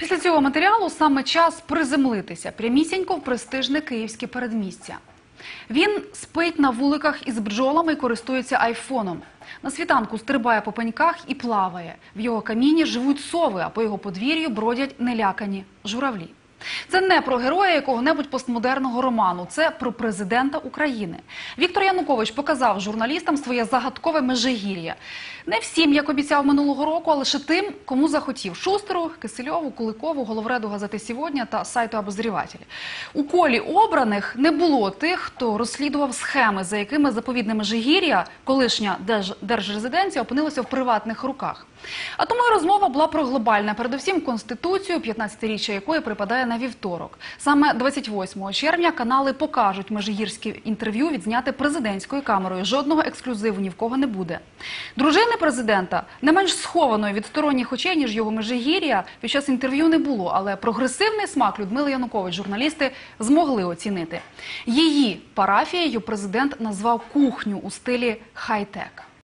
Після цього матеріалу саме час приземлитися прямісінько в престижне київське передмістя. Він спить на вуликах із бджолами і користується айфоном. На світанку стрибає по пеньках і плаває. В його каміні живуть сови, а по його подвір'ю бродять нелякані журавлі. Це не про героя якого-небудь постмодерного роману, це про президента України. Віктор Янукович показав журналістам своє загадкове межигір'я. Не всім, як обіцяв минулого року, а лише тим, кому захотів. Шустеру, Кисельову, Куликову, головреду газети «Сьогодні» та сайту «Обозріватель». У колі обраних не було тих, хто розслідував схеми, за якими заповідне Межигір'я, колишня держ- держрезиденція, опинилося в приватних руках. А тому і розмова була про глобальне, передусім Конституцію, 15-річчя якої припадає на вівторок. Саме 28 червня канали покажуть межигірське інтерв'ю відзняти президентською камерою. Жодного ексклюзиву ні в кого не буде. Дружини президента не менш схованої від сторонніх очей, ніж його межигір'я, під час інтерв'ю не було. Але прогресивний смак Людмили Янукович журналісти змогли оцінити. Її парафією президент назвав кухню у стилі хай-тек.